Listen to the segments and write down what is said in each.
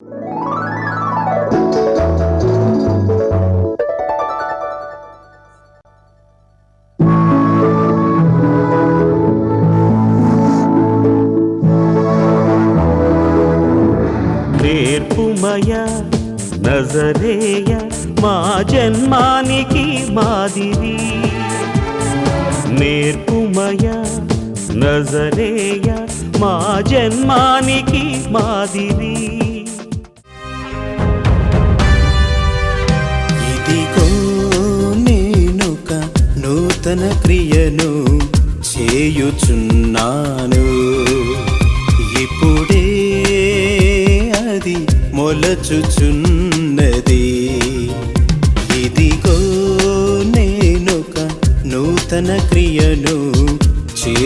నేర్పుమయ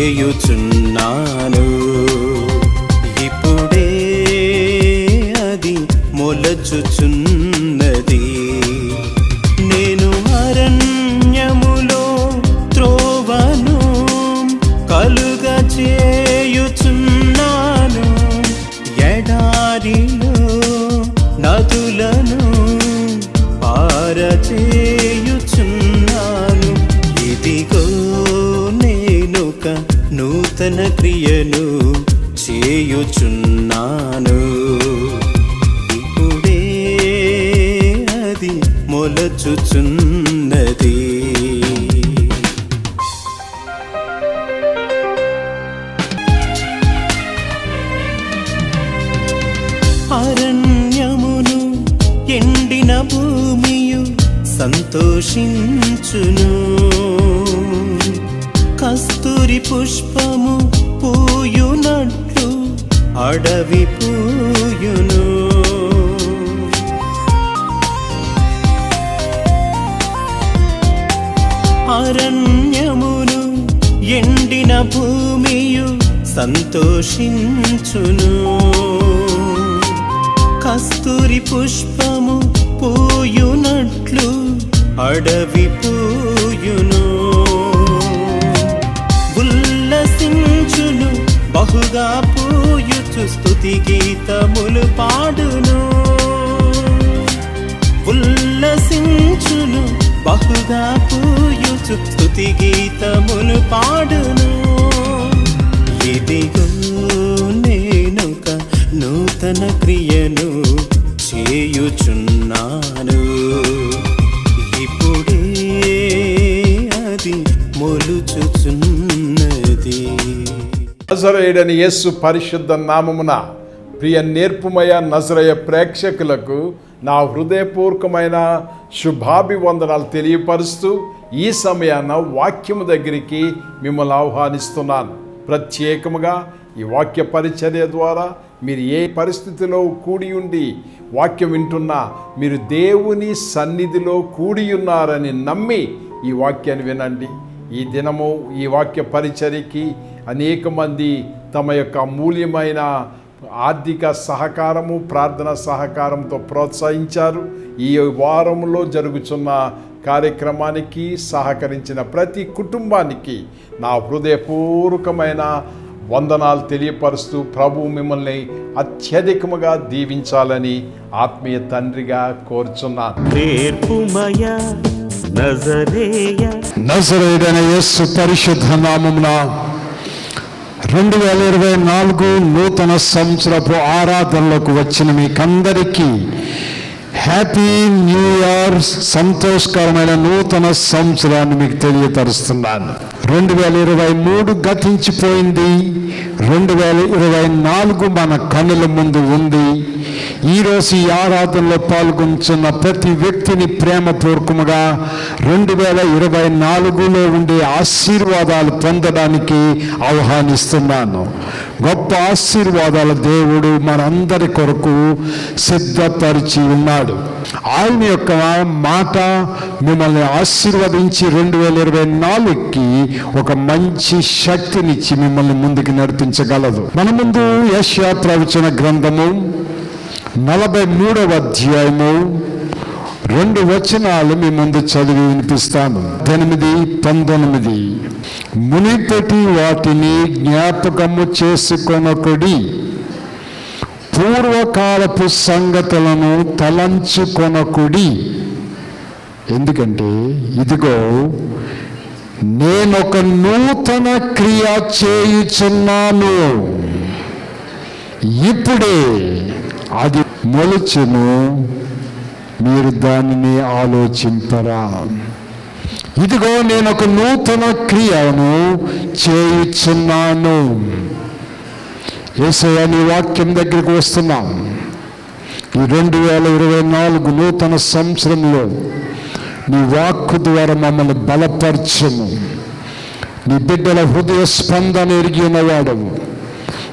చేయుచున్నాను. ఇప్పుడే అది మొలచుచున్నాను నూతన క్రియను చేయుచున్నాను. ఇప్పుడే అది మొలచుచున్నది. అరణ్యమును ఎండిన భూమియు సంతోషించును. కస్తూరి పుష్పము పూయునట్లు అడవి పూయును. అరణ్యమును ఎండిన భూమియు సంతోషించును. కస్తూరి పుష్పము పూయునట్లు అడవి పూయును. బహుగా పూయుచు స్థుతి గీతములు పాడును. ఉల్లసించును బహుగా పూయుచు స్థుతి గీతములు పాడును. ఇదిగో నేనొక నూతన క్రియను నజరేయుడని యేసు పరిశుద్ధ నామమున ప్రియ నేర్పుమయ నజరయ ప్రేక్షకులకు నా హృదయపూర్వకమైన శుభాభివందనాలు తెలియపరుస్తూ ఈ సమయాన వాక్యము దగ్గరికి మిమ్మల్ని ఆహ్వానిస్తున్నాను. ప్రత్యేకముగా ఈ వాక్య పరిచర్య ద్వారా మీరు ఏ పరిస్థితిలో కూడి ఉండి వాక్యం వింటున్నా మీరు దేవుని సన్నిధిలో కూడి ఉన్నారని నమ్మి ఈ వాక్యాన్ని వినండి. ఈ దినము ఈ వాక్య పరిచర్యకి అనేక మంది తమ యొక్క అమూల్యమైన ఆర్థిక సహకారము ప్రార్థన సహకారంతో ప్రోత్సహించారు. ఈ వారంలో జరుగుతున్న కార్యక్రమానికి సహకరించిన ప్రతి కుటుంబానికి నా హృదయపూర్వకమైన వందనాలు తెలియపరుస్తూ ప్రభు మిమ్మల్ని అత్యధికముగా దీవించాలని ఆత్మీయ తండ్రిగా కోరుచున్నాను. పరిశుద్ధ నామమున రెండు వేల ఇరవై నాలుగు నూతన సంవత్సరపు ఆరాధనలకు వచ్చిన మీకందరికీ హ్యాపీ న్యూ ఇయర్ సంతోషకరమైన నూతన సంవత్సరాన్ని మీకు తెలియపరుస్తున్నాను. రెండు వేల ఇరవై మూడు గతించిపోయింది. రెండు వేల ఇరవై నాలుగు మన కన్నుల ముందు ఉంది. ఈరోజు ఈ ఆరాధనలో పాల్గొంటున్న ప్రతి వ్యక్తిని ప్రేమపూర్వకముగా రెండు వేల ఇరవై నాలుగులో ఉండే ఆశీర్వాదాలు పొందడానికి ఆహ్వానిస్తున్నాను. గొప్ప ఆశీర్వాదాల దేవుడు మనందరి కొరకు సిద్ధపరిచి ఉన్నాడు. ఆయన యొక్క మాట మిమ్మల్ని ఆశీర్వదించి రెండు వేల ఇరవై నాలుగుకి ఒక మంచి శక్తినిచ్చి మిమ్మల్ని ముందుకు నడిపించగలదు. మన ముందు యశ్యా ప్రవచన గ్రంథము నలభై మూడవ అధ్యాయము. రెండు వచనాలు మీ ముందు చదివి వినిపిస్తాను. ఎనిమిది పంతొమ్మిది. మునిపటి వాటిని జ్ఞాపకము చేసుకొనొకడి. పూర్వకాలపు సంగతులను తలంచుకొనకుడి. ఎందుకంటే ఇదిగో నేనొక నూతన క్రియ చేయుచున్నాను. ఇప్పుడే అది మొలుచును మీరు దానిని ఆలోచింపరా. ఇదిగో నేను ఒక నూతన క్రియను చేయుచున్నాను. యేసయ్య నీ వాక్యం దగ్గరికి వస్తున్నాం. ఈ రెండు వేల ఇరవై నాలుగు నూతన సంవత్సరంలో నీ వాక్కు ద్వారా మమ్మల్ని బలపరచము. నీ బిడ్డల హృదయ స్పందన ఎరిగిన వాడవు.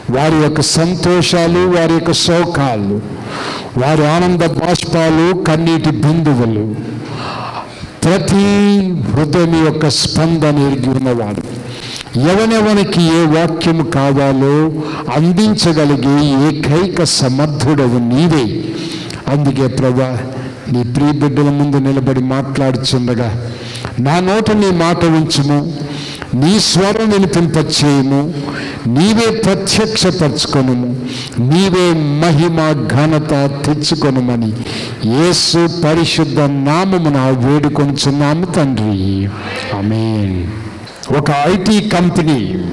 వారి యొక్క సంతోషాలు వారి యొక్క శోకాలు వారి ఆనంద బాష్పాలు కన్నీటి బిందువులు. ప్రతి హృదయం యొక్క స్పందన ఎరిగి ఉన్నవాడు. ఎవనెవనికి ఏ వాక్యము కావాలో అందించగలిగే ఏకైక సమర్థుడవు నీవే. అందుకే ప్రభా నీ ప్రియ బిడ్డల ముందు నిలబడి మాట్లాడుచుండగా నా నోట నీ మాట ఉంచుము. నీ స్వరం వినిపింపచేయము నీవే ప్రత్యక్షపరచుకొనుము నీవే మహిమ ఘనత తెచ్చుకొనుమని యేసు పరిశుద్ధ నామమున వేడుకొంచున్నాము తండ్రి. ఆమేన్. ఒక ఐటీ కంపెనీ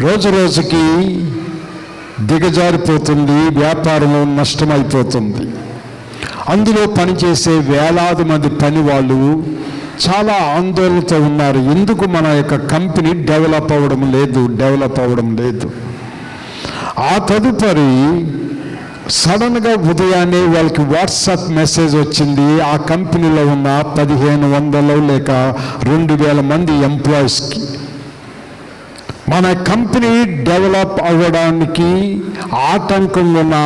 రోజు రోజుకి దిగజారిపోతుంది వ్యాపారంలో నష్టమైపోతుంది. అందులో పనిచేసే వేలాది మంది పని వాళ్ళు చాలా ఆందోళనతో ఉన్నారు. ఎందుకు మన యొక్క కంపెనీ డెవలప్ అవ్వడం లేదు డెవలప్ అవ్వడం లేదు? ఆ తదుపరి సడన్గా ఉదయాన్నే వాళ్ళకి వాట్సాప్ మెసేజ్ వచ్చింది. ఆ కంపెనీలో ఉన్న పదిహేను వందలు లేక రెండు వేల మంది ఎంప్లాయీస్కి. మన కంపెనీ డెవలప్ అవ్వడానికి ఆటంకం ఉన్న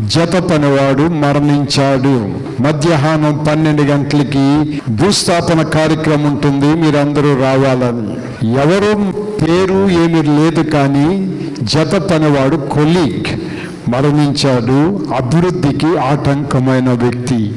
జత పనివాడు మరణించాడు. మధ్యాహ్నం పన్నెండు గంటలకి భూస్థాపన కార్యక్రమం ఉంటుంది మీరందరూ రావాలని. ఎవరు పేరు ఏమీ లేదు కానీ జత పనివాడు కొలీగ్ మరణించాడు. అభివృద్ధికి ఆటంకమైన వ్యక్తి.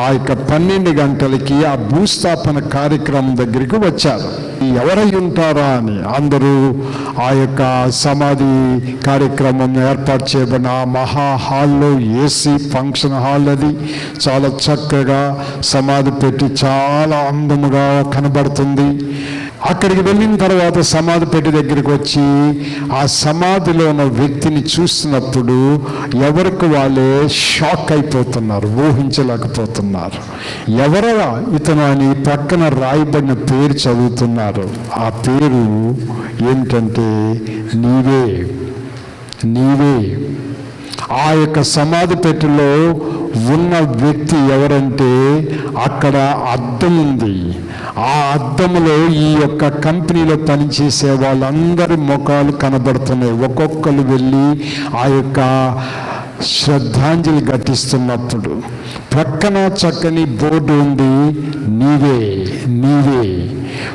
ఆ యొక్క పన్నెండు గంటలకి ఆ భూస్థాపన కార్యక్రమం దగ్గరికి వచ్చారు. ఎవరై ఉంటారా అని అందరూ ఆ యొక్క సమాధి కార్యక్రమం ఏర్పాటు చేయబడిన ఆ మహా హాల్లో ఏసీ ఫంక్షన్ హాల్ అది. చాలా చక్కగా సమాధి పెట్టి చాలా అందముగా కనబడుతుంది. అక్కడికి వెళ్ళిన తర్వాత సమాధి పెట్టి దగ్గరికి వచ్చి ఆ సమాధిలో ఉన్న వ్యక్తిని చూస్తున్నప్పుడు ఎవరికి వాళ్ళే షాక్ అయిపోతున్నారు ఊహించలేకపోతున్నారు. ఎవరరా ఇతను అని పక్కన రాయబడిన పేరు చదువుతున్నారు. ఆ పేరు ఏంటంటే నీవే నీవే ఆ యొక్క సమాధి పెట్టెలో ఉన్న వ్యక్తి ఎవరంటే అక్కడ అద్దం ఉంది. ఆ అద్దంలో ఈ యొక్క కంపెనీలో పనిచేసే వాళ్ళందరి ముఖాలు కనబడుతున్నాయి. ఒక్కొక్కరు వెళ్ళి ఆ యొక్క శ్రద్ధాంజలి ఘటిస్తున్నప్పుడు ప్రక్కన చక్కని బోర్డు ఉంది. నీవే నీవే.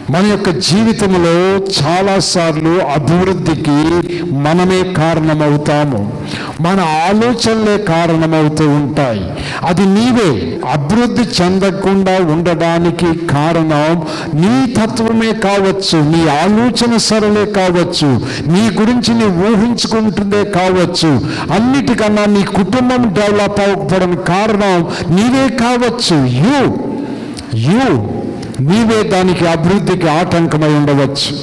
మన యొక్క జీవితంలో చాలాసార్లు అభివృద్ధికి మనమే కారణమవుతాము. మన ఆలోచనలే కారణమవుతూ ఉంటాయి. అది నీవే. అభివృద్ధి చెందకుండా ఉండడానికి కారణం నీ తత్వమే కావచ్చు నీ ఆలోచన సరళే కావచ్చు నీ గురించి నీ ఊహించుకుంటుందే కావచ్చు. అన్నిటికన్నా నీ కుటుంబం డెవలప్ అవ్వడం కారణం నీవే కావచ్చు. యూ యూ నీవే దానికి అభివృద్ధికి ఆటంకమై ఉండవచ్చు.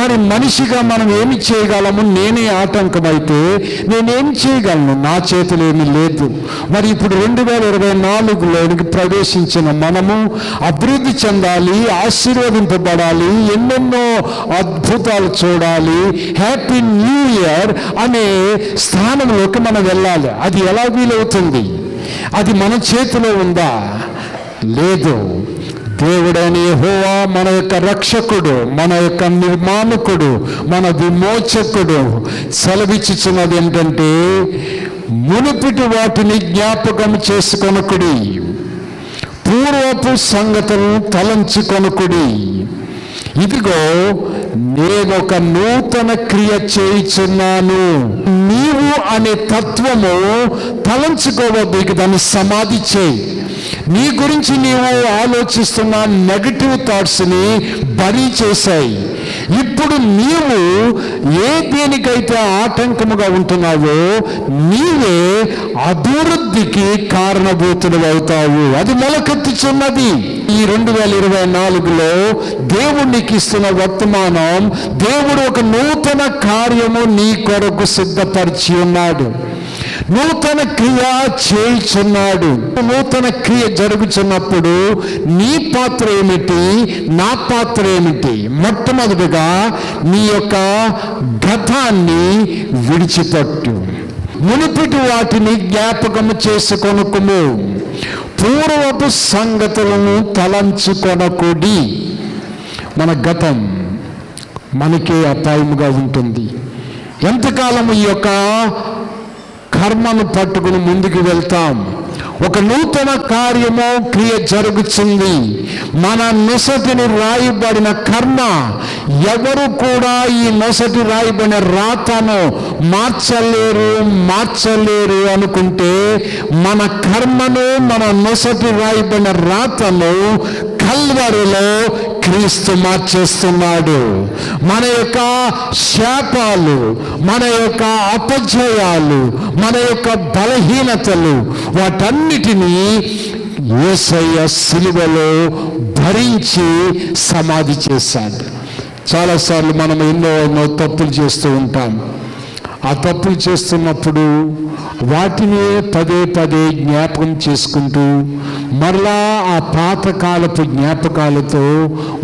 మరి మనిషిగా మనం ఏమి చేయగలము? నేనే ఆటంకమైతే నేనేం చేయగలను? నా చేతులు లేదు. మరి ఇప్పుడు రెండు వేల ఇరవై నాలుగులోనికి ప్రవేశించిన మనము అభివృద్ధి చెందాలి ఆశీర్వదింపబడాలి ఎన్నెన్నో అద్భుతాలు చూడాలి. హ్యాపీ న్యూ ఇయర్ అనే స్థానంలోకి మనం వెళ్ళాలి. అది ఎలా వీలవుతుంది? అది మన చేతిలో ఉందా? లేదు. దేవుడైన హోవా మన యొక్క రక్షకుడు మన యొక్క నిర్మాణకుడు మన విమోచకుడు. సెలవిచ్చుచున్నది ఏంటంటే మునిపిటి వాటిని జ్ఞాపకం చేసుకొనకుడి. పూర్వపు సంగతులను తలంచుకొనకుడి. ఇదిగో నేనొక నూతన క్రియ చేయుచున్నాను. నీవు అనే తత్వము తలంచుకోవద్దు దాన్ని సమాధి చేయి. నీ గురించి నీవు ఆలోచిస్తున్న నెగటివ్ థాట్స్ని బరీ చేశాయి. ఇప్పుడు నీవు ఏ దేనికైతే ఆటంకముగా ఉంటున్నావో నీవే అభివృద్ధికి కారణభూతులు అవుతావు. అది మొలకెత్తుచున్నది ఈ రెండు వేల ఇరవై నాలుగులో దేవునికి ఇస్తున్న వర్తమానం దేవుడు ఒక నూతన కార్యము నీ కొరకు సిద్ధపరిచి ఉన్నాడు. నూతన క్రియ చేయుచున్నాడు. నూతన క్రియ జరుగుతున్నప్పుడు నీ పాత్ర ఏమిటి? నా పాత్ర ఏమిటి? మొట్టమొదటిగా నీ యొక్క గతాన్ని విడిచిపెట్టు. మునిపిటి వాటిని జ్ఞాపకము చేసుకొనుకుము. పూర్వపు సంగతులను తలంచుకొనకుడి. మన గతం మనకే అపాయముగా ఉంటుంది. ఎంతకాలం ఈ యొక్క కర్మను పట్టుకుని ముందుకు వెళ్తాం. ఒక నూతన కార్యము క్రియ జరుగుతుంది. మన నొసటిని రాయబడిన కర్మ ఎవరు కూడా ఈ నొసటి రాయబడిన రాతను మార్చలేరు మార్చలేరు అనుకుంటే మన కర్మను మన నొసటి రాయబడిన రాతను కల్వరిలో క్రీస్తు మార్చేస్తున్నాడు. మన యొక్క శాపాలు మన యొక్క అపజయాలు మన యొక్క బలహీనతలు వాటన్నిటినీ ఏసయ్య సిలువలో భరించి సమాధి చేశాడు. చాలాసార్లు మనం ఎన్నో ఎన్నో తప్పులు చేస్తూ ఉంటాం. ఆ తప్పులు చేస్తున్నప్పుడు వాటిని పదే పదే జ్ఞాపకం చేసుకుంటూ మరలా ఆ పాతకాలపు జ్ఞాపకాలతో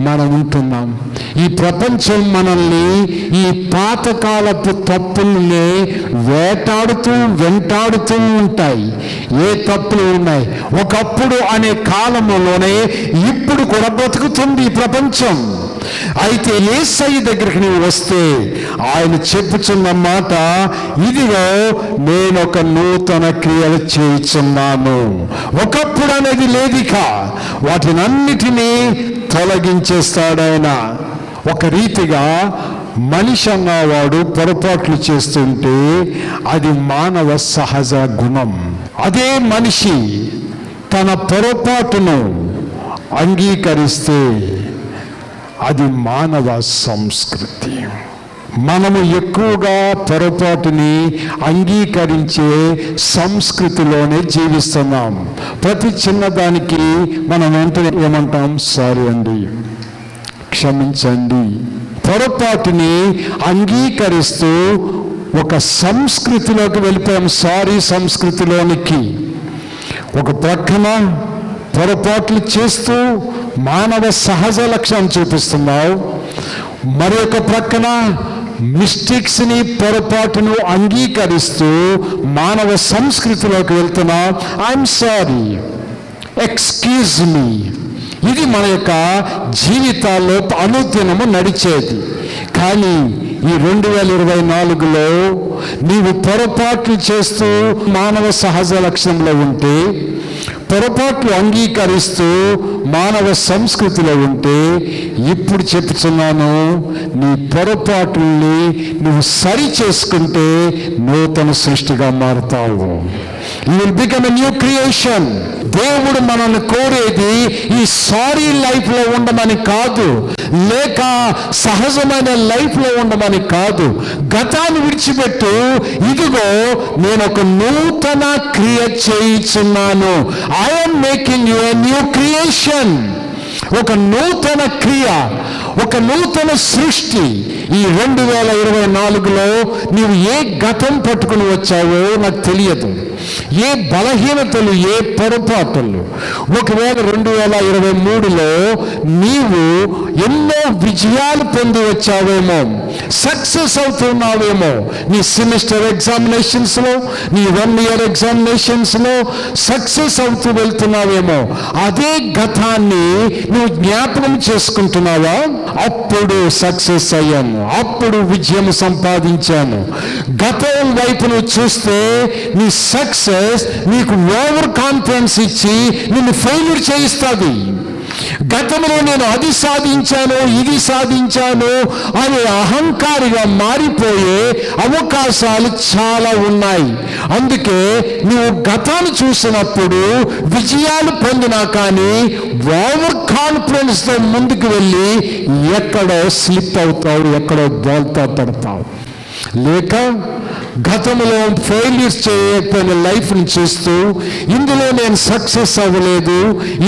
మనం ఉంటున్నాం. ఈ ప్రపంచం మనల్ని ఈ పాతకాలపు తప్పుల్ని వేటాడుతూ వెంటాడుతూ ఉంటాయి. ఏ తప్పులు ఉన్నాయి. ఒకప్పుడు అనే కాలంలోనే ఇప్పుడు కూడా బ్రతుకుతుంది ఈ ప్రపంచం. అయితే ఏసై దగ్గరికి నీవు వస్తే ఆయన చెప్పుచున్న మాట ఇదిగో నేను ఒక నూతన క్రియలు చేయుచున్నాను. ఒకప్పుడు అనేది లేదిక వాటినన్నిటినీ తొలగించేస్తాడు ఒక రీతిగా మనిషి అన్నవాడు పొరపాట్లు చేస్తుంటే అది మానవ సహజ గుణం. అదే మనిషి తన పొరపాటును అంగీకరిస్తే అది మానవ సంస్కృతి. మనము ఎక్కువగా పొరపాటుని అంగీకరించే సంస్కృతిలోనే జీవిస్తున్నాం. ప్రతి చిన్నదానికి మనం వెంటనే ఏమంటాం? సారీ అండి క్షమించండి. పొరపాటుని అంగీకరిస్తూ ఒక సంస్కృతిలోకి వెళ్ళిపోయాం. సారీ సంస్కృతిలోనికి. ఒక ప్రక్కన పొరపాట్లు చేస్తూ మానవ సహజ లక్ష్యం చూపిస్తున్నావు. మరొక ప్రక్కన మిస్టేక్స్ని పొరపాటును అంగీకరిస్తూ మానవ సంస్కృతిలోకి వెళ్తున్నా. ఐఎమ్ సారీ ఎక్స్క్యూజ్ మీ ఇది మన యొక్క జీవితాల్లో అనుదినము నడిచేది. కానీ ఈ రెండు వేల ఇరవై నాలుగులో నీవు పొరపాట్లు చేస్తూ మానవ సహజ లక్షణంలో ఉంటే పొరపాట్లు అంగీకరిస్తూ మానవ సంస్కృతిలో ఉంటే ఇప్పుడు చెప్తున్నాను నీ పొరపాట్లని నువ్వు సరి చేసుకుంటే నూతన సృష్టిగా మారుతావు. You will become a new creation దేవుడు మనల్ని కోరేది ఈ సారీ లైఫ్లో ఉండమని కాదు లేక సహజమైన లైఫ్లో ఉండమని కాదు. గతాన్ని విడిచిపెట్టు ఇదిగో నేను ఒక నూతన క్రియ చేయించున్నాను. I'm making you a new creation ఒక నూతన క్రియ ఒక నూతన సృష్టి. ఈ రెండు వేల ఇరవై నాలుగులో నీవు ఏ గతం పట్టుకుని వచ్చావో నాకు తెలియదు. ఏ బలహీనతలు ఏ పొరపాటులు? ఒకవేళ రెండు వేల ఇరవై మూడులో నీవు ఎన్నో విజయాలు పొంది వచ్చావేమో సక్సెస్ అవుతున్నావేమో నీ సెమిస్టర్ ఎగ్జామినేషన్స్లో నీ వన్ ఇయర్ ఎగ్జామినేషన్స్లో సక్సెస్ అవుతూ వెళ్తున్నావేమో అదే గతాన్ని నువ్వు జ్ఞాపకం చేసుకుంటున్నావా? అప్పుడు సక్సెస్ అయ్యాను అప్పుడు విజయం సంపాదించాను. గతం వైపు నువ్వు చూస్తే నీ సక్సెస్ నీకు ఓవర్ కాన్ఫిడెన్స్ ఇచ్చి నిన్ను ఫెయిల్యూర్ చేయిస్తుంది. గతంలో నేను అది సాధించాను ఇది సాధించాను అనే అహంకారిగా మారిపోయే అవకాశాలు చాలా ఉన్నాయి. అందుకే నువ్వు గతాన్ని చూసినప్పుడు విజయాలు పొందినా కానీ ఓవర్ కాన్ఫిడెన్స్తో ముందుకు వెళ్ళి ఎక్కడో స్లిప్ అవుతావు ఎక్కడో బోల్తా పడతావు లేక గతంలో ఫెయిల్యూర్స్ చేయకపోయిన లైఫ్ని చూస్తూ ఇందులో నేను సక్సెస్ అవ్వలేదు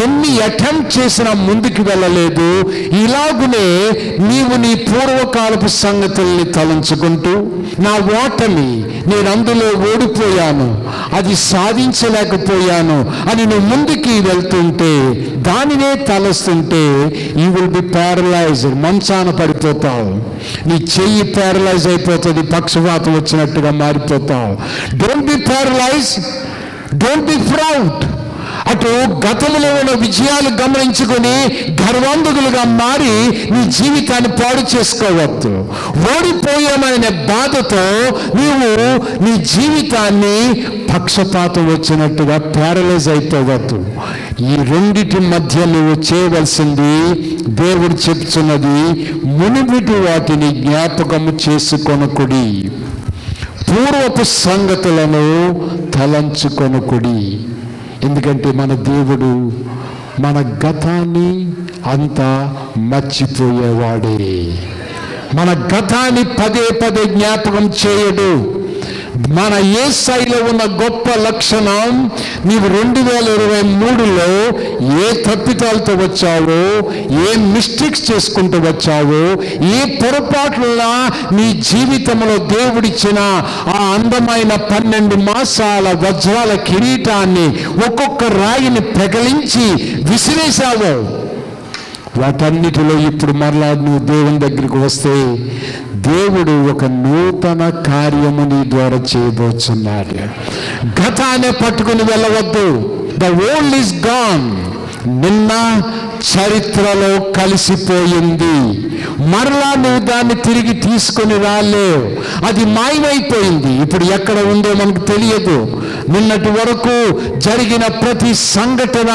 ఎన్ని అటెంప్ట్ చేసినా ముందుకు వెళ్ళలేదు ఇలాగునే నీవు నీ పూర్వకాలపు సంగతుల్ని తలంచుకుంటూ నా ఓటమి నేను అందులో ఓడిపోయాను. అది సాధించలేకపోయాను అని నువ్వు ముందుకి వెళ్తుంటే దానినే తలస్తుంటే ఈ విల్ బి ప్యారలైజ్డ్ మంచాన పడిపోతావు. నీ చెయ్యి ప్యారలైజ్ అయిపోతుంది పక్షపాతం వచ్చినట్టుగా మారిపోతావు. Don't be paralyse don't be proud అటు గతంలో ఉన్న విజయాలు గమనించుకొని గర్వాంధకులుగా మారి నీ జీవితాన్ని పాడు చేసుకోవద్దు. ఓడిపోయామనే బాధతో నీవు నీ జీవితాన్ని పక్షపాతం వచ్చినట్టుగా ప్యారలైజ్ అయిపోవద్దు. ఈ రెండిటి మధ్య నువ్వు చేయవలసింది దేవుడు చెప్తున్నది మునుబిటి వాటిని జ్ఞాపకము చేసుకొనకుడి. పూర్వపు సంగతులను తలంచుకొనకుడి. ఎందుకంటే మన దేవుడు మన గతాన్ని అంతా మర్చిపోయేవాడే. మన గతాన్ని పదే పదే జ్ఞాపకం చేయడు. మన ఏ స్థాయిలో ఉన్న గొప్ప లక్షణం నీవు రెండు వేల ఇరవై మూడులో ఏ తప్పితాలతో వచ్చావో ఏ మిస్టేక్స్ చేసుకుంటూ వచ్చావో ఏ పొరపాట్ల నీ జీవితంలో దేవుడిచ్చిన ఆ అందమైన పన్నెండు మాసాల వజ్రాల కిరీటాన్ని ఒక్కొక్క రాయిని పెగలించి విసిరేశావో. వాటన్నిటిలో ఇప్పుడు మరలా నువ్వు దేవుని దగ్గరికి వస్తే దేవుడు ఒక నూతన కార్యము నీ ద్వారా చేయబోతున్నాడు గతాన్ని పట్టుకుని వెళ్ళవద్దు. ద ఓల్డ్ ఇస్ గాన్ నిన్న చరిత్రలో కలిసిపోయింది. మరలా నువ్వు దాన్ని తిరిగి తీసుకొని రాలేవు. అది మాయమైపోయింది. ఇప్పుడు ఎక్కడ ఉందో మనకు తెలియదు. నిన్నటి వరకు జరిగిన ప్రతి సంఘటన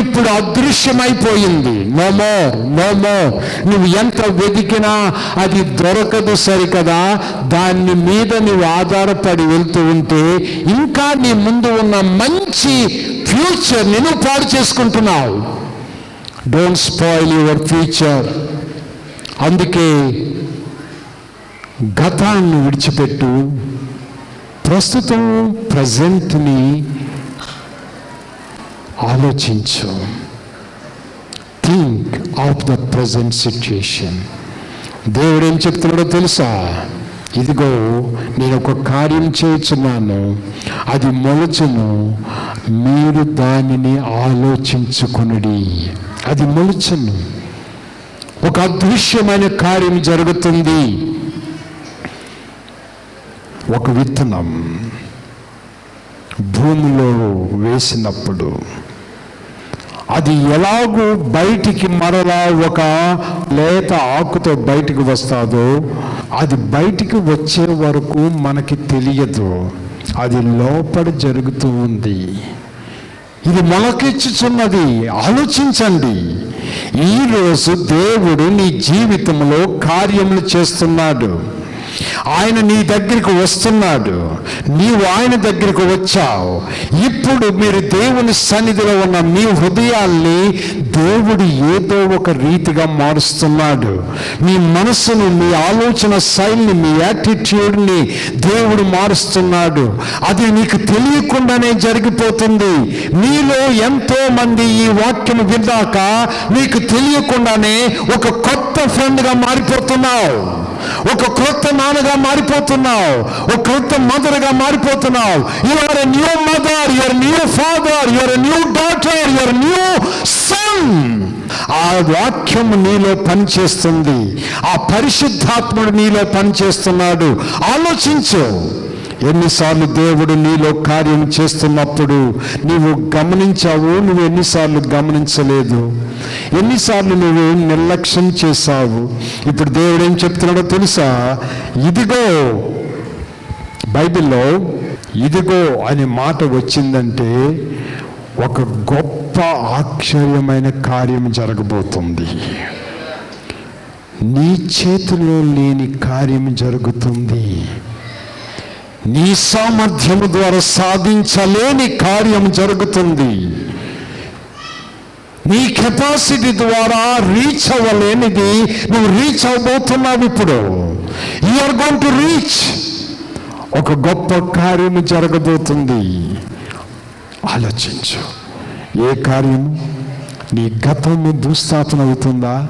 ఇప్పుడు అదృశ్యమైపోయింది. నోమో నోమో నువ్వు ఎంత వెతికినా అది దొరకదు సరికదా. దాని మీద నువ్వు ఆధారపడి వెళ్తూ ఉంటే ఇంకా నీ ముందు ఉన్న మంచి ఫ్యూచర్ నేను పాడు చేసుకుంటున్నావు. డోంట్ స్పాయిల్ యువర్ ఫ్యూచర్ అందుకే గతాన్ని విడిచిపెట్టు. ప్రస్తుతం ప్రజెంట్ని ఆలోచించు. Think of the present situation దేవుడు ఏం చెప్తున్నాడో తెలుసా? ఇదిగో నేను ఒక కార్యం చేస్తున్నాను అది మొలచును. మీరు దానిని ఆలోచించుకునుడి. అది మొలచును. ఒక అదృశ్యమైన కార్యం జరుగుతుంది. ఒక విత్తనం భూమిలో వేసినప్పుడు అది ఎలాగూ బయటికి మరలా ఒక లేత ఆకుతో బయటికి వస్తాదో అది బయటికి వచ్చే వరకు మనకి తెలియదు. అది లోపల జరుగుతూ ఉంది. ఇది మొలకెచ్చుచున్నది. ఆలోచించండి. ఈరోజు దేవుడు నీ జీవితంలో కార్యములు చేస్తున్నాడు. ఆయన నీ దగ్గరికి వస్తున్నాడు. నీవు ఆయన దగ్గరికి వచ్చావు. ఇప్పుడు మీరు దేవుని సన్నిధిలో ఉన్న మీ హృదయాల్ని దేవుడు ఏదో ఒక రీతిగా మారుస్తున్నాడు. మీ మనసును మీ ఆలోచన శైలిని మీ యాటిట్యూడ్ని దేవుడు మారుస్తున్నాడు. అది నీకు తెలియకుండానే జరిగిపోతుంది. మీలో ఎంతో మంది ఈ వాక్యం విన్నాక నీకు తెలియకుండానే ఒక కొత్త ఫ్రెండ్గా మారిపోతున్నావు. ఒక క్రొత్త నాన్నగా మారిపోతున్నావు. ఒక క్రొత్త మదర్గా మారిపోతున్నావు. You're a new mother you're new father you're new daughter you're new son ఆ వాక్యం నీలో పనిచేస్తుంది. ఆ పరిశుద్ధాత్ముడు నీలో పనిచేస్తున్నాడు. ఆలోచించు. ఎన్నిసార్లు దేవుడు నీలో కార్యం చేస్తున్నప్పుడు నీవు గమనించావు నువ్వు ఎన్నిసార్లు గమనించలేదు. ఎన్నిసార్లు నువ్వు నిర్లక్ష్యం చేశావు. ఇప్పుడు దేవుడు ఏం చెప్తున్నాడో తెలుసా? ఇదిగో బైబిల్లో ఇదిగో అనే మాట వచ్చిందంటే ఒక గొప్ప ఆశ్చర్యమైన కార్యం జరగబోతుంది. నీ చేతిలో లేని కార్యం జరుగుతుంది. నీ సామర్థ్యము ద్వారా సాధించలేని కార్యం జరుగుతుంది. నీ కెపాసిటీ ద్వారా రీచ్ అవ్వలేనిది నువ్వు రీచ్ అవ్వబోతున్నావు ఇప్పుడు. ఆర్ గోన్ టు రీచ్ ఒక గొప్ప కార్యం జరగబోతుంది. ఆలోచించు. ఏ కార్యం? నీ గతము దుస్థాపన అవుతుందా?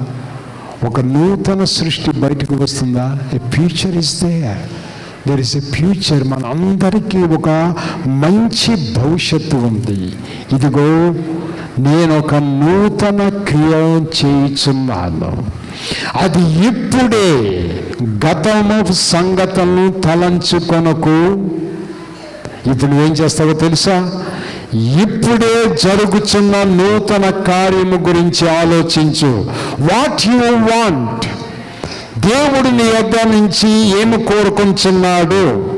ఒక నూతన సృష్టి బయటకు వస్తుందా? ఏ ఫ్యూచర్ ఇస్తే ఇస్ ఎ ఫ్యూచర్ మన అందరికీ ఒక మంచి భవిష్యత్తు ఉంది. ఇదిగో నేను ఒక నూతన క్రియ చేయుచున్నాను. అది ఇప్పుడే గతము సంగతులను తలంచుకొనకు. ఇప్పుడు ఏం చేస్తావో తెలుసా? ఇప్పుడే జరుగుతున్న నూతన కార్యము గురించి ఆలోచించు. వాట్ యు వాంట్ దేవుడు నీ యొద్ద నుంచి ఏమి కోరుకుంటున్నాడు?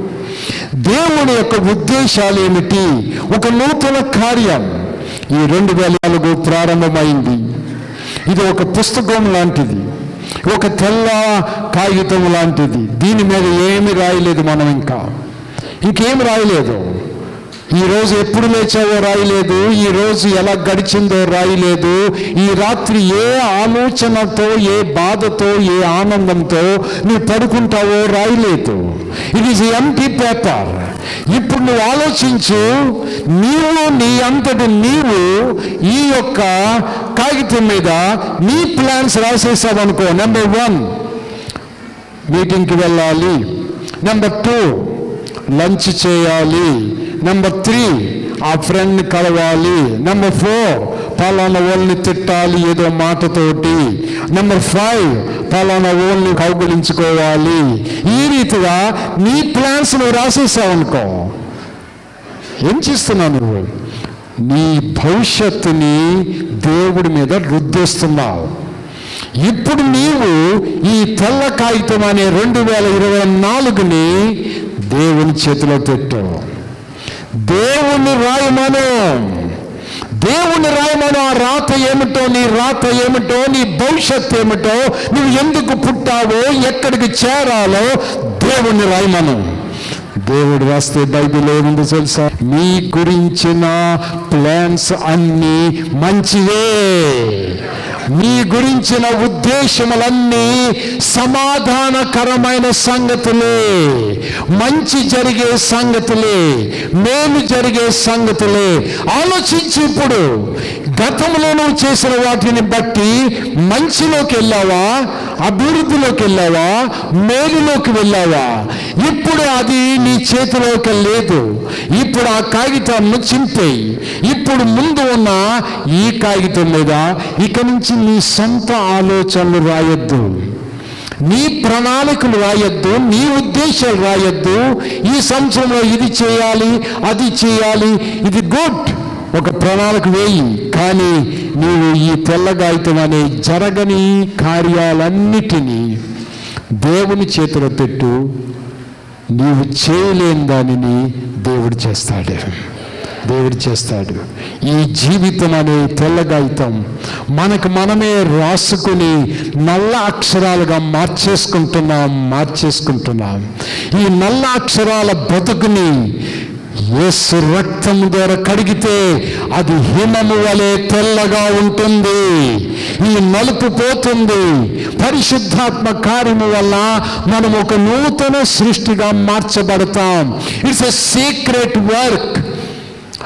దేవుని యొక్క ఉద్దేశాలు ఏమిటి? ఒక నూతన కార్యం. ఈ రెండు వేల నాలుగు ప్రారంభమైంది. ఇది ఒక పుస్తకం లాంటిది. ఒక తెల్ల కాగితం లాంటిది. దీని మీద ఏమి రాయలేదు మనం ఇంకా. ఇంకేం రాయలేదు? ఈరోజు ఎప్పుడు లేచావో రాయలేదు ఈ రోజు ఎలా గడిచిందో రాయలేదు ఈ రాత్రి ఏ ఆలోచనతో ఏ బాధతో ఏ ఆనందంతో నువ్వు పడుకుంటావో రాయలేదు. ఇట్ ఈస్ ఎంటీ పేపర్ ఇప్పుడు నువ్వు ఆలోచించు నీవు నీ అంతటి నీవు ఈ యొక్క కాగితం మీద నీ ప్లాన్స్ రాసేసావు అనుకో. నెంబర్ వన్ మీటింగ్కి వెళ్ళాలి. నెంబర్ టూ లంచ్ చేయాలి. నెంబర్ త్రీ ఆ ఫ్రెండ్ని కలవాలి. నెంబర్ ఫోర్ పలానా వాళ్ళని తిట్టాలి ఏదో మాటతోటి. నెంబర్ ఫైవ్ పలానా వాళ్ళని కౌగులించుకోవాలి. ఈ రీతిగా నీ ప్లాన్స్ నువ్వు రాసేసావు అనుకో. ఏం చేస్తున్నావు నువ్వు? నీ భవిష్యత్తుని దేవుడి మీద రుద్దేస్తున్నావు. ఇప్పుడు నీవు ఈ తెల్ల కాగితం అనే రెండు వేల ఇరవై నాలుగుని దేవుని చేతిలో పెట్టావు దేవుని రాయమను. దేవుని రాయమను ఆ రాత ఏమిటో నీ రాత ఏమిటో నీ భవిష్యత్ ఏమిటో నువ్వు ఎందుకు పుట్టావో ఎక్కడికి చేరాలో దేవుని రాయమను. దేవుడు రాస్తే బైబిల్ ఏముంది తెలుసా? మీ గురించిన ప్లాన్స్ అన్నీ మంచివే. మీ గురించిన ఉద్దేశములన్నీ సమాధానకరమైన సంగతులే. మంచి జరిగే సంగతులే మేలు జరిగే సంగతులే. ఆలోచించి ఇప్పుడు గతంలో నువ్వు చేసిన వాటిని బట్టి మంచిలోకి వెళ్ళావా? అభివృద్ధిలోకి వెళ్ళావా? మేలులోకి వెళ్ళావా? ఇప్పుడు అది నీ చేతిలోకి లేదు. ఇప్పుడు ఆ కాగితాన్ని చింపేయి. ఇప్పుడు ముందు ఉన్న ఈ కాగితం మీద ఇక నుంచి నీ సొంత ఆలోచనలు రాయొద్దు. నీ ప్రణాళికలు రాయొద్దు. నీ ఉద్దేశాలు రాయొద్దు. ఈ సంవత్సరంలో ఇది చేయాలి అది చేయాలి. ఇది గుడ్ ఒక ప్రణాళిక వేయి కానీ నీవు ఈ తెల్లగాయితం అనే జరగని కార్యాలన్నిటినీ దేవుని చేతిలో పెట్టు. నీవు చేయలేని దానిని దేవుడు చేస్తాడు. దేవుడు చేస్తాడు. ఈ జీవితం అనే తెల్లగాయితం మనకు మనమే రాసుకుని నల్ల అక్షరాలుగా మార్చేసుకుంటున్నాం మార్చేసుకుంటున్నాం. ఈ నల్ల అక్షరాల బతుకుని యేసు రక్తం ద్వారా కడిగితే అది హిమము వలె తెల్లగా ఉంటుంది. ఈ నలుపు పోతుంది. పరిశుద్ధాత్మ కార్యము వల్ల మనం ఒక నూతన సృష్టిగా మార్చబడతాం. ఇట్స్ ఎ సీక్రెట్ వర్క్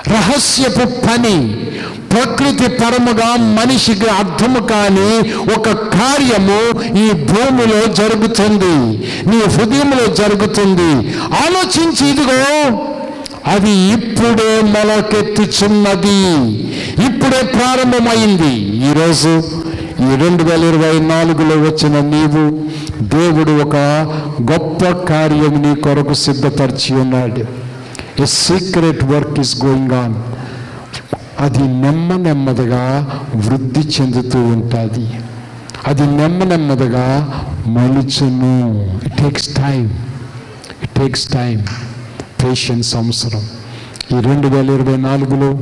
రహస్యపు పని. ప్రకృతి పరముగా మనిషికి అర్థము కాని ఒక కార్యము ఈ భూమిలో జరుగుతుంది. నీ హృదయంలో జరుగుతుంది. ఆలోచించి ఇదిగో అది ఇప్పుడే మొలకెత్తుచున్నది ఇప్పుడే ప్రారంభమైంది. ఈరోజు ఈ రెండు వేల ఇరవై నాలుగులో వచ్చిన నీవు దేవుడు ఒక గొప్ప కార్యం నీ కొరకు సిద్ధపరిచి ఉన్నాడు. A secret work is going on అది నెమ్మ నెమ్మదిగా వృద్ధి చెందుతూ ఉంటుంది. అది నెమ్మ నెమ్మదిగా మలుచును. It takes time it takes time patience అవసరం ఈ రెండు వేల ఇరవై నాలుగులో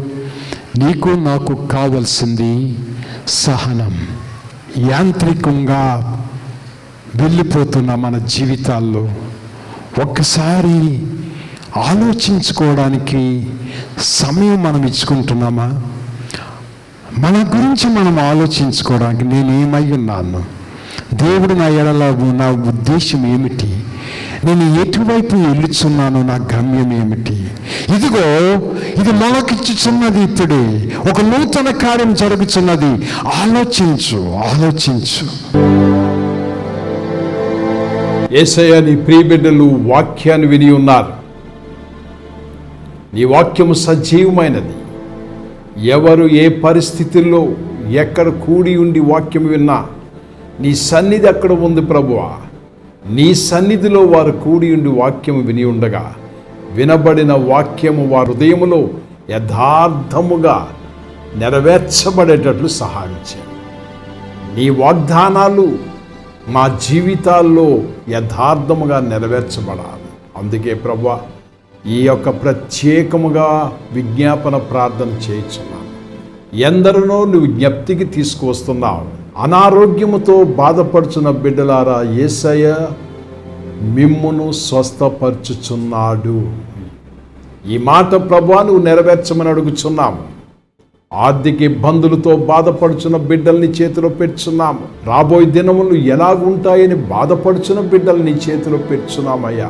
నీకు నాకు కావలసింది సహనం. యాంత్రికంగా వెళ్ళిపోతున్న మన జీవితాల్లో ఒక్కసారి ఆలోచించుకోవడానికి సమయం మనం ఇచ్చుకుంటున్నామా? మన గురించి మనం ఆలోచించుకోవడానికి నేను ఏమై ఉన్నాను? దేవుడు నా ఎడల నా ఉద్దేశం ఏమిటి? నేను ఎటువైపు వెళ్ళుచున్నాను నా గమ్యం ఏమిటి? ఇదిగో ఇది మొలకిచ్చుచున్నది ఇప్పుడే. ఒక నూతన కార్యం జరుగుతున్నది ఆలోచించు ఆలోచించు. ఏసయ్య నీ ప్రియబిడ్డలు వాక్యాన్ని విని ఉన్నారు. నీ వాక్యము సజీవమైనది. ఎవరు ఏ పరిస్థితుల్లో ఎక్కడ కూడి ఉండి వాక్యం విన్నా నీ సన్నిధి అక్కడ ఉంది ప్రభువా. నీ సన్నిధిలో వారు కూడి ఉండి వాక్యము విని ఉండగా వినబడిన వాక్యము వారి హృదయములో యథార్థముగా నెరవేర్చబడేటట్లు సహాయం చేయండి నీ వాగ్దానాలు మా జీవితాల్లో యథార్థముగా నెరవేర్చబడాలి. అందుకే ప్రభు ఈ యొక్క ప్రత్యేకముగా విజ్ఞాపన ప్రార్థన చేయించున్నాను. ఎందరినో నువ్వు జ్ఞప్తికి తీసుకువస్తున్నావు. అనారోగ్యముతో బాధపడుచున్న బిడ్డలారా ఏసయ్య మిమ్మును స్వస్థపరచుచున్నాడు. ఈ మాట ప్రభా నువ్వు నెరవేర్చమని అడుగుచున్నాము ఆర్థిక ఇబ్బందులతో బాధపడుచున్న బిడ్డల్ని చేతిలో పెట్టుచున్నాము రాబోయే దినములు ఎలాగుంటాయని బాధపడుచున్న బిడ్డల్ని చేతిలో పెట్టుచున్నామయ్యా.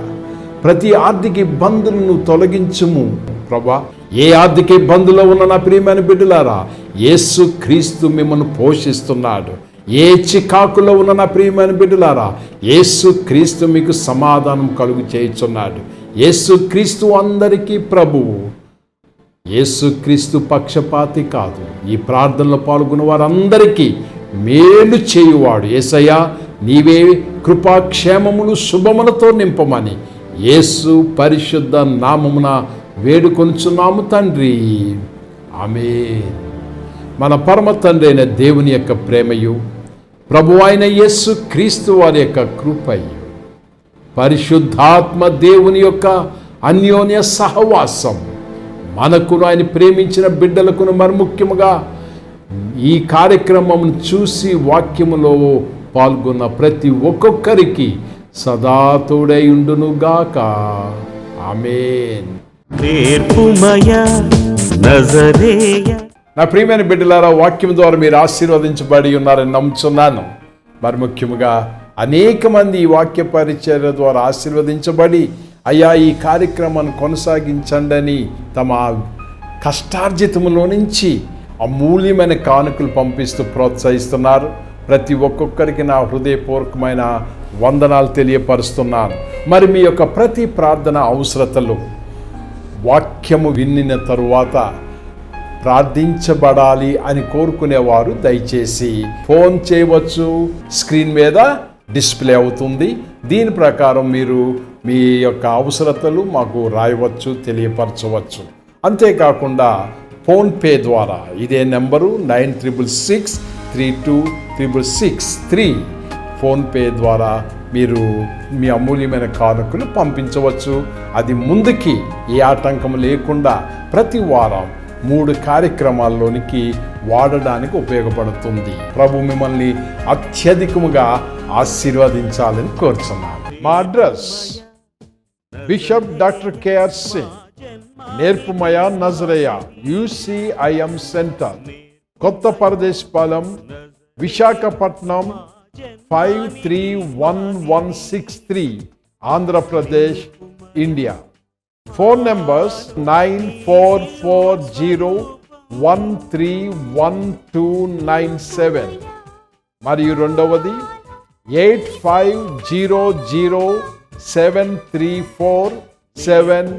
ప్రతి ఆర్థిక ఇబ్బందులను తొలగించుము. ప్రభా ఏ ఆర్థిక ఇబ్బందులో ఉన్న నా ప్రియమైన బిడ్డలారా యేసు క్రీస్తు మిమ్మల్ని పోషిస్తున్నాడు. ఏ చికాకులో ఉన్న నా ప్రియమైన బిడ్డలారా యేసు క్రీస్తు మీకు సమాధానం కలుగు చేయుచున్నాడు. యేసు క్రీస్తు అందరికీ ప్రభువు. యేసుక్రీస్తు పక్షపాతి కాదు. ఈ ప్రార్థనలో పాల్గొన్న వారందరికీ మేలు చేయువాడు. ఏసయ్యా నీవే కృపాక్షేమములు శుభములతో నింపమని యేసు పరిశుద్ధ నామమున వేడుకొనుచున్నాము తండ్రి. ఆమె మన పరమ తండ్రి అయిన దేవుని యొక్క ప్రేమయు ప్రభు అయిన యేసు క్రీస్తు వారి యొక్క కృపయు పరిశుద్ధాత్మ దేవుని యొక్క అన్యోన్య సహవాసం మనకును ఆయన ప్రేమించిన బిడ్డలకును మరి ముఖ్యముగా ఈ కార్యక్రమం చూసి వాక్యములో పాల్గొన్న ప్రతి ఒక్కొక్కరికి సదా తోడై ఉండునుగాక. నజరేయ. నా ప్రియమైన బిడ్డలారా వాక్యం ద్వారా మీరు ఆశీర్వదించబడి ఉన్నారని నమ్ముచున్నాను. మరి ముఖ్యముగా అనేక మంది ఈ వాక్య పరిచర్య ద్వారా ఆశీర్వదించబడి అయ్యా ఈ కార్యక్రమాన్ని కొనసాగించండి అని తమ కష్టార్జితములో నుంచి అమూల్యమైన కానుకలు పంపిస్తూ ప్రోత్సహిస్తున్నారు. ప్రతి ఒక్కొక్కరికి నా హృదయపూర్వకమైన వందనాలు తెలియపరుస్తున్నాను. మరి మీ యొక్క ప్రతి ప్రార్థన అవసరతలు వాక్యము విన్నిన తరువాత ప్రార్థించబడాలి అని కోరుకునేవారు దయచేసి. ఫోన్ చేయవచ్చు. స్క్రీన్ మీద డిస్ప్లే అవుతుంది. దీని ప్రకారం మీరు మీ యొక్క అవసరతలు మాకు రాయవచ్చు తెలియపరచవచ్చు. అంతేకాకుండా ఫోన్పే ద్వారా ఇదే number nine triple six three two triple six three. PhonePe ద్వారా మీరు మీ అమూల్యమైన కానుకలు పంపించవచ్చు. అది ముందుకి ఏ ఆటంకం లేకుండా ప్రతి వారం మూడు కార్యక్రమాల్లోనికి వాడడానికి ఉపయోగపడుతుంది. ప్రభు మిమ్మల్ని అత్యధికముగా ఆశీర్వదించాలని కోరుచున్నాను. మా address bishop doctor K R Singh నేర్పుమయ నజరయ యుసిఐఎం సెంటర్ కొత్త Paradesipalem Visakhapatnam five three one one six three Andhra Pradesh India. Phone numbers nine four four zero one three one two nine seven మరియు రెండవది eight five zero zero seven three four seven